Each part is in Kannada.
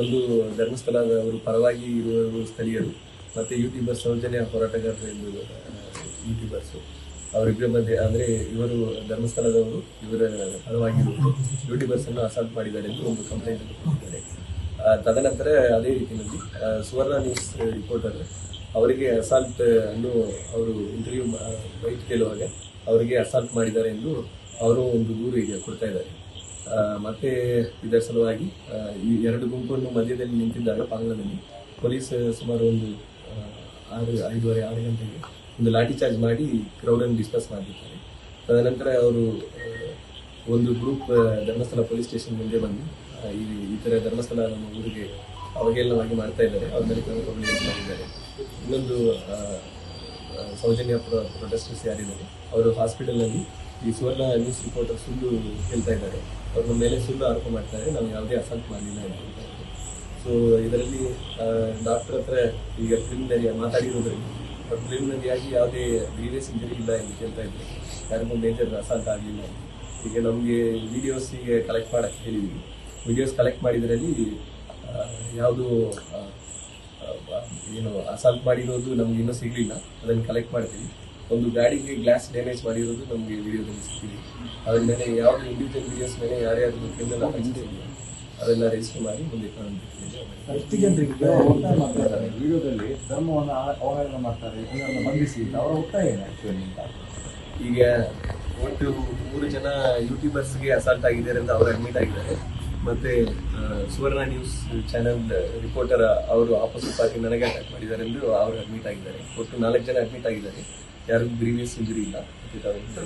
ಒಂದು ಧರ್ಮಸ್ಥಳದವರು ಪರವಾಗಿ ಇರುವ ಸ್ಥಳೀಯರು ಮತ್ತು ಯೂಟ್ಯೂಬರ್ ಸೌಜನ್ಯ ಹೋರಾಟಗಾರರು ಎಂದು ಯೂಟ್ಯೂಬರ್ಸು ಅವರಿಬ್ಬರ ಮಧ್ಯೆ ಅಂದರೆ ಇವರು ಧರ್ಮಸ್ಥಳದವರು, ಇವರ ಪರವಾಗಿರುವುದು ಯೂಟ್ಯೂಬರ್ಸನ್ನು ಅಸಾಲ್ಟ್ ಮಾಡಿದ್ದಾರೆ ಎಂದು ಒಂದು ಕಂಪ್ಲೇಂಟ್ ಕೊಟ್ಟಿದ್ದಾರೆ. ತದನಂತರ ಅದೇ ರೀತಿಯಲ್ಲಿ ಸುವರ್ಣ ನ್ಯೂಸ್ ರಿಪೋರ್ಟರ್ ಅವರಿಗೆ ಅಸಾಲ್ಟ್ ಅನ್ನು ಅವರು ಇಂಟರ್ವ್ಯೂ ಬೈಕ್ ಕೇಳುವಾಗ ಅವರಿಗೆ ಅಸಾಲ್ಟ್ ಮಾಡಿದ್ದಾರೆ ಎಂದು ಅವರು ಒಂದು ದೂರು ಈಗ ಕೊಡ್ತಾ ಇದ್ದಾರೆ. ಮತ್ತೆ ಇದರ ಸಲುವಾಗಿ ಈ ಎರಡು ಗುಂಪನ್ನು ಮಧ್ಯದಲ್ಲಿ ನಿಂತಿದ್ದಾಗ ಪಾಂಗ್ಲದಲ್ಲಿ ಪೊಲೀಸ್ ಸುಮಾರು ಒಂದು ಆರು, ಐದೂವರೆ, ಆರು ಗಂಟೆಗೆ ಒಂದು ಲಾಠಿ ಚಾರ್ಜ್ ಮಾಡಿ ಕ್ರೌಡನ್ನು ಡಿಸ್ಕಸ್ ಮಾಡಿದ್ದಾರೆ. ತದನಂತರ ಅವರು ಒಂದು ಗ್ರೂಪ್ ಧರ್ಮಸ್ಥಳ ಪೊಲೀಸ್ ಸ್ಟೇಷನ್ ಮುಂದೆ ಬಂದು ಈ ಈ ಥರ ಧರ್ಮಸ್ಥಳ ನಮ್ಮ ಊರಿಗೆ ಅವಹೇಳನವಾಗಿ ಮಾಡ್ತಾ ಇದ್ದಾರೆ. ಅವ್ರ ಮೇಲೆ ಮಾಡಿದ್ದಾರೆ. ಇನ್ನೊಂದು ಸೌಜನ್ಯ ಪ್ರೊಟೆಸ್ಟರ್ಸ್ ಯಾರಿದ್ದಾರೆ, ಅವರು ಹಾಸ್ಪಿಟಲ್ನಲ್ಲಿ ಈ ಸುವರ್ಣ ನ್ಯೂಸ್ ರಿಪೋರ್ಟರ್ ಸುಳ್ಳು ಹೇಳ್ತಾ ಇದ್ದಾರೆ. ಅವ್ರ ಮೇಲೆ ಸುಳ್ಳು ಆರೋಪ ಮಾಡ್ತಾರೆ ನಾವು ಯಾವುದೇ ಅಸಾಲ್ಟ್ ಮಾಡಲಿಲ್ಲ ಅಂತ ಸೊ ಇದರಲ್ಲಿ ಡಾಕ್ಟರ್ ಹತ್ರ ಈಗ ಪ್ರಿಲಿಮಿನರಿ ಮಾತಾಡಿರೋದ್ರಲ್ಲಿ, ಅವ್ರು ಪ್ರಿಲಿಮಿನರಿಯಾಗಿ ಯಾವುದೇ ಗ್ರೀವಿಯಸ್ ಇಂಜರಿ ಇಲ್ಲ ಎಂದು ಕೇಳ್ತಾ ಇದ್ದಾರೆ ಯಾರಿಗೂ ಮೇಜರ್ ಅಸಾಲ್ಟ್ ಆಗಲಿಲ್ಲ ಈಗ ನಮಗೆ ವಿಡಿಯೋಸ್ ಈಗ ಕಲೆಕ್ಟ್ ಮಾಡಕ್ಕೆ ಹೇಳಿದ್ವಿ. ವಿಡಿಯೋಸ್ ಕಲೆಕ್ಟ್ ಮಾಡಿದ್ರಲ್ಲಿ ಯಾವುದು ಏನು ಅಸಾಲ್ಟ್ ಮಾಡಿರೋದು ನಮ್ಗೆ ಇನ್ನೂ ಸಿಗಲಿಲ್ಲ. ಅದನ್ನು ಕಲೆಕ್ಟ್ ಮಾಡ್ತೀವಿ. ಒಂದು ಗಾಡಿಗೆ ಗ್ಲಾಸ್ ಡ್ಯಾಮೇಜ್ ಮಾಡಿರೋದು ನಮಗೆ ವಿಡಿಯೋದಲ್ಲಿ ಸಿಕ್ಕಿದೆ. ಅದ್ರ ಮೇಲೆ ಯಾವುದೇ ಇಂಡಿವಿಜುವಲ್ ವಿಡಿಯೋಸ್ ಮೇಲೆ ಯಾರೇ ಕ್ರಿಮಿನಲ್ ಅಫೆನ್ಸಸ್ ಇದೆಯೋ ಅದೆಲ್ಲ ರಿಜಿಸ್ಟರ್ ಮಾಡಿ ಮುಂದೆ ವಿಡಿಯೋದಲ್ಲಿ ಧರ್ಮವನ್ನು ಅವಹೇಳನ ಮಾಡ್ತಾರೆ. ಅದನ್ನು ಬಂಧಿಸಿ ಅವರ ಒತ್ತಾಯ ಈಗ ಒಟ್ಟು ಮೂರು ಜನ ಯೂಟ್ಯೂಬರ್ಸ್ಗೆ ಅಸಾಲ್ಟ್ ಆಗಿದ್ದಾರೆ ಅಂತ ಅವರು ಅಡ್ಮಿಟ್ ಆಗಿದ್ದಾರೆ. ಮತ್ತೆ ಸುವರ್ಣ ನ್ಯೂಸ್ ಚಾನೆಲ್ ರಿಪೋರ್ಟರ್ ಅವರು ಆಪೋಸಿಟ್ ಪಾರ್ಟಿ ನನಗೆ ಅಟ್ಯಾಕ್ ಮಾಡಿದ್ದಾರೆ ಎಂದು ಅವರು ಅಡ್ಮಿಟ್ ಆಗಿದ್ದಾರೆ. ಒಟ್ಟು ನಾಲ್ಕು ಜನ ಅಡ್ಮಿಟ್ ಆಗಿದ್ದಾರೆ. ಯಾರಿಗೂ ಗ್ರೀವಿಯಸ್ ಇಂಜುರಿ ಇಲ್ಲ.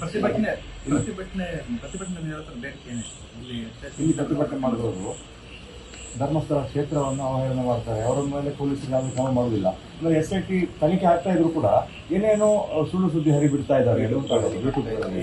ಪ್ರತಿಭಟನೆ ಪ್ರತಿಭಟನೆ ಪ್ರತಿಭಟನೆ ಇಲ್ಲಿ ಪ್ರತಿಭಟನೆ ಮಾಡಿದವರು ಧರ್ಮಸ್ಥಳ ಕ್ಷೇತ್ರವನ್ನು ಅವಹೇಳನ ಮಾಡ್ತಾರೆ. ಅವರ ಮೇಲೆ ಪೊಲೀಸರು ಯಾವುದೇ ಕ್ರಮ ಮಾಡುವುದಿಲ್ಲ. ಅಂದ್ರೆ ಎಸ್ ಐ ಟಿ ತನಿಖೆ ಆಗ್ತಾ ಇದ್ರು ಕೂಡ ಏನೇನೋ ಸುಳ್ಳು ಸುದ್ದಿ ಹರಿಬಿಡ್ತಾ ಇದ್ದಾರೆ.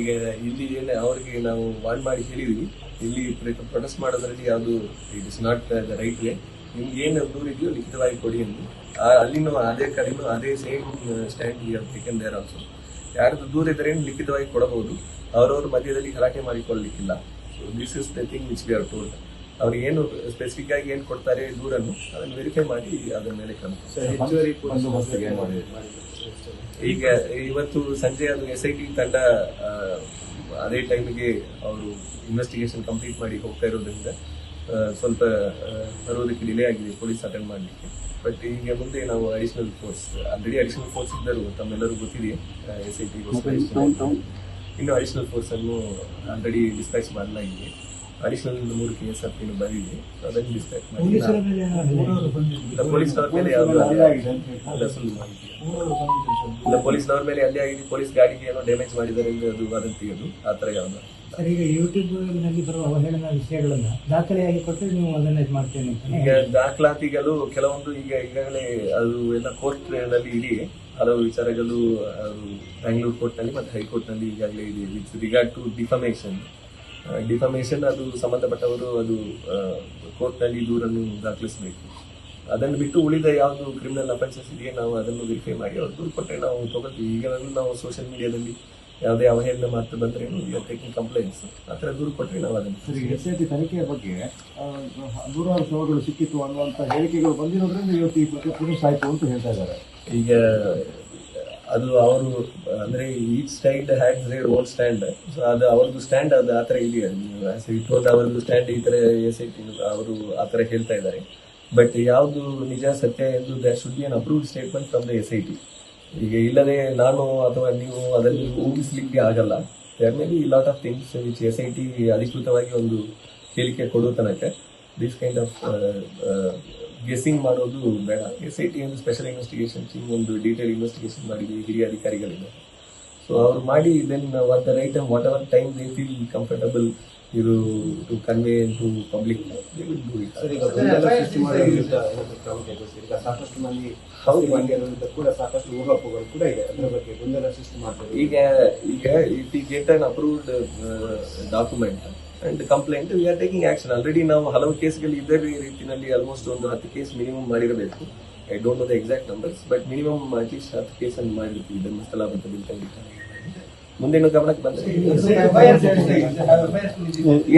ಈಗ ಇಲ್ಲಿ ಏನು ಅವರಿಗೆ ನಾವು ವಾರ್ನ್ ಮಾಡಿ ಹೇಳಿದ್ವಿ. ಇಲ್ಲಿ ಪ್ರೊಟೆಸ್ಟ್ ಮಾಡೋದ್ರಲ್ಲಿ ಯಾವುದು it is not the right way ನಿಮ್ಗೆ ಏನು ದೂರ ಇದೆಯೋ ಲಿಖಿತವಾಗಿ ಕೊಡಿ ಅಂತ. ಅಲ್ಲಿನ ಅದೇ ಕಡೆನೂ ಅದೇ same stand we taken there also ಯಾರದ್ದು ದೂರ ಇದ್ರೆ ಲಿಖಿತವಾಗಿ ಕೊಡಬಹುದು. ಅವರವ್ರ ಮಧ್ಯದಲ್ಲಿ ಗಲಾಟೆ ಮಾಡಿಕೊಳ್ಳಲಿಕ್ಕಿಲ್ಲ. So this is the thing which we are told ಅವ್ರು ಏನು ಸ್ಪೆಸಿಫಿಕ್ ಆಗಿ ಏನು ಕೊಡ್ತಾರೆ ದೂರನ್ನು ಅದನ್ನು ವೆರಿಫೈ ಮಾಡಿ ಅದರ ಮೇಲೆ ಕ್ರಮ. ಈಗ ಇವತ್ತು ಸಂಜೆ ಅದು ಎಸ್ ಐ ಟಿ ತಂಡ ಅದೇ ಟೈಮಿಗೆ ಅವರು ಇನ್ವೆಸ್ಟಿಗೇಷನ್ ಕಂಪ್ಲೀಟ್ ಮಾಡಿ ಹೋಗ್ತಾ ಇರೋದ್ರಿಂದ ಸ್ವಲ್ಪ ಬರೋದಕ್ಕೆ ಡಿಲೇ ಆಗಿದೆ ಪೊಲೀಸ್ ಅಟೆಂಡ್ ಮಾಡಲಿಕ್ಕೆ. ಬಟ್ ಈಗ ಮುಂದೆ ನಾವು additional force already additional force ಇದ್ದರು ತಮ್ಮೆಲ್ಲರೂ ಗೊತ್ತಿದೆ ಎಸ್ ಐ ಟಿ ಇನ್ನು ಅಡಿಷನಲ್ ಫೋರ್ಸ್ ಅನ್ನು ಆಲ್ರೆಡಿ ಡಿಸ್ಪ್ಯಾಚ್ ಮಾಡಲಾಗಿದೆ ಅಡಿಷನಲ್ ಮೂರು ಕೇಸ್ ಅಪ್ಪಿನ ಬಂದಿದೆ. ಅದನ್ನು ಡಿಸ್ಪ್ಯಾಚ್ ಮಾಡಿ. ಪೊಲೀಸ್ನವ್ರ ಮೇಲೆ ಯಾವುದು ಇಲ್ಲ ಪೊಲೀಸ್ನವ್ರ ಮೇಲೆ ಅಲ್ಲೇ ಆಗಿದೆ? ಪೊಲೀಸ್ ಗಾಡಿಗೆ ಏನೋ ಡ್ಯಾಮೇಜ್ ಮಾಡಿದ್ದಾರೆ ಎಂದು ಅದು ವದಂತಿ ಅದು. ಆ ಥರ ಯಾವುದು? ಸರ್ ಈಗ ಯೂಟ್ಯೂಬ್ನಲ್ಲಿ ಬರುವ ಅವಹೇಳನ ವಿಷಯಗಳನ್ನ ದಾಖಲೆಯಾಗಿ ಕೊಟ್ಟು ನೀವು ಅದನ್ನ ಇದು ಮಾಡ್ತೇನೆ ಈಗ ದಾಖಲಾತಿಗಳು ಕೆಲವೊಂದು ಈಗ ಈಗಾಗಲೇ ಅದು ಎಲ್ಲ ಕೋರ್ಟ್ನಲ್ಲಿ ಇದೆ. ಹಲವು ವಿಚಾರಗಳು ಅದು ಬ್ಯಾಂಗ್ಳೂರ್ ಕೋರ್ಟ್ನಲ್ಲಿ ಮತ್ತೆ ಹೈಕೋರ್ಟ್ನಲ್ಲಿ ಈಗಾಗಲೇ ಇದೆ. With regard to defamation defamation ಅದು ಸಂಬಂಧಪಟ್ಟವರು ಅದು ಕೋರ್ಟ್ನಲ್ಲಿ ದೂರನ್ನು ದಾಖಲಿಸಬೇಕು. ಅದನ್ನು ಬಿಟ್ಟು ಉಳಿದ ಯಾವುದು ಕ್ರಿಮಿನಲ್ ಅಫೆನ್ಸಸ್ ಇದೆಯೇ ನಾವು ಅದನ್ನು ವೆರಿಫೈ ಮಾಡಿ ಅವ್ರು ದೂರು ಕೊಟ್ಟರೆ ನಾವು ತಗೊಳ್ತೀವಿ. ಈಗಲೂ ನಾವು ಸೋಷಿಯಲ್ ಮೀಡಿಯಾದಲ್ಲಿ ಯಾವುದೇ ಅವಹೇಳನ ಮಾತು ಬಂದರೆ ಟೇಕಿಂಗ್ ಕಂಪ್ಲೇಂಟ್ಸ್ ಆ ಥರ ದೂರು ಕೊಟ್ಟರೆ ನಾವು ಅದನ್ನು ಸರಿ ಎಸ್ ಐ ಟಿ ತನಿಖೆಯ ಬಗ್ಗೆ ನೂರಾರು ಶವಗಳು ಸಿಕ್ಕಿತ್ತು ಅನ್ನುವಂಥ ಹೇಳಿಕೆಗಳು ಬಂದಿರೋದ್ರಿಂದ ಇವತ್ತು ಈ ಪ್ರತಿಭಟನೆ ಸಾಯ್ತು ಅಂತ ಹೇಳ್ತಾ ಇದ್ದಾರೆ. ಈಗ ಅದು ಅವರು, ಅಂದ್ರೆ each style had their own stand so ಅದು ಅವ್ರದ್ದು ಸ್ಟ್ಯಾಂಡ್ ಅದು ಆ ಥರ ಇದೆಯಾ? ಇಟ್ಕೊಂಡು ಅವ್ರದ್ದು ಸ್ಟ್ಯಾಂಡ್ ಈ ಥರ ಎಸ್ ಐ ಟಿ ಅವರು ಆ ಥರ ಹೇಳ್ತಾ ಇದ್ದಾರೆ. ಬಟ್ ಯಾವುದು ನಿಜ ಸತ್ಯ ಎಂದು that should be unapproved statement from the S I T ಈಗ ಇಲ್ಲದೆ ನಾನು ಅಥವಾ ನೀವು ಅದನ್ನು ಊಹಿಸ್ಲಿಕ್ಕೆ ಆಗಲ್ಲ. There may be lot of things which S I T ಅಧಿಕೃತವಾಗಿ ಒಂದು ಹೇಳಿಕೆ ಕೊಡೋ ತನಕ ದಿಸ್ ಕೈಂಡ್ ಆಫ್ ಗೆಸ್ಸಿಂಗ್ ಮಾಡೋದು ಬೇಡ. ಎಸ್ ಐ ಟಿ ಒಂದು ಸ್ಪೆಷಲ್ ಇನ್ವೆಸ್ಟಿಗೇಷನ್ ಟೀಮ್ ಒಂದು ಡೀಟೇಲ್ ಇನ್ವೆಸ್ಟಿಗೇಷನ್ ಮಾಡಿ ಹಿರಿಯ ಅಧಿಕಾರಿಗಳಿಂದ. ಸೊ ಅವ್ರು ಮಾಡಿ then what the right time whatever time they feel comfortable ಇದು ಟು ಕನ್ವೆ ಟು ಪಬ್ಲಿಕ್ ಸಾಕಷ್ಟು ಮಂದಿ. ಕೂಡ ಸಾಕಷ್ಟು ಕೂಡ ಇದೆ. ಅದರ ಬಗ್ಗೆ ಗೊಂದಲ ಸೃಷ್ಟಿ ಮಾಡ್ತಾರೆ ಈಗ ಈಗ ಇಫ್ ಈ get unapproved document and complaint we are taking action already ನಾವು ಹಲವು ಕೇಸ್ಗಳು ಇದೇ ರೀತಿಯಲ್ಲಿ ಆಲ್ಮೋಸ್ಟ್ ಒಂದು ಹತ್ತು ಕೇಸ್ ಮಿನಿಮಮ್ ಮಾಡಿರಬೇಕು. I don't know the exact numbers but minimum at least ಹತ್ತು ಕೇಸ್ ಅನ್ನು ಮಾಡಿರ್ತೀವಿ ಧರ್ಮಸ್ಥಳ ಮತ್ತು ಬಿಲ್ಟಂಗಿ ಮುಂದಿನ ಗಮನಕ್ಕೆ ಬಂದರೆ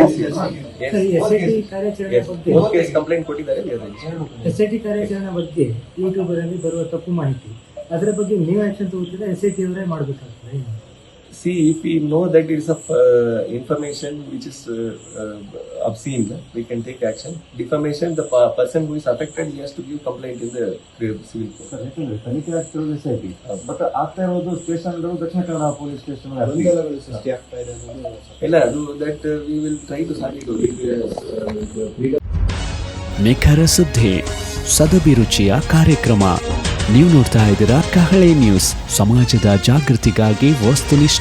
S S S I T ಕಾರ್ಯಾಚರಣೆ ಬಗ್ಗೆ ಕೇಸ್ ಕಂಪ್ಲೇಂಟ್ ಕೊಟ್ಟಿದ್ದಾರೆ. ಎಸ್ ಐ ಟಿ ಕಾರ್ಯಾಚರಣೆ ಬಗ್ಗೆ ಯೂಟ್ಯೂಬರ್ ಅಲ್ಲಿ ಬರುವ ತಪ್ಪು ಮಾಹಿತಿ. ಅದರ ಬಗ್ಗೆ ನೀವು ಆಕ್ಷನ್ ತಗೋತಿದ್ರೆ ಎಸ್ ಐ ಟಿ ಅವರೇ ಮಾಡಬೇಕಾಗ್ತದೆ? See, if we know that it is of uh, information which is uh, uh, obscene, we can take action. Defamation, the person who is affected, he has to give complaint in the uh, civil court. Sir, ತನಿಖೆ ಆಗ್ತಿರೋದು ಎಸ್ ಐ ಟಿ ಬಟ್ ಆಗ್ತಾ ಇರೋದು station Dakshina Kannada police station ಸೃಷ್ಟಿ ಆಗ್ತಾ ಇದೆ ಇಲ್ಲ ಅದು that we will try to sort ನಿಖರ ಸುದ್ದಿ ಸದಭಿರುಚಿಯ ಕಾರ್ಯಕ್ರಮ ನೀವು ನೋಡ್ತಾ ಇದ್ದೀರಾ ಕಹಳೆ ನ್ಯೂಸ್ ಸಮಾಜದ ಜಾಗೃತಿಗಾಗಿ ವಸ್ತುನಿಷ್ಠ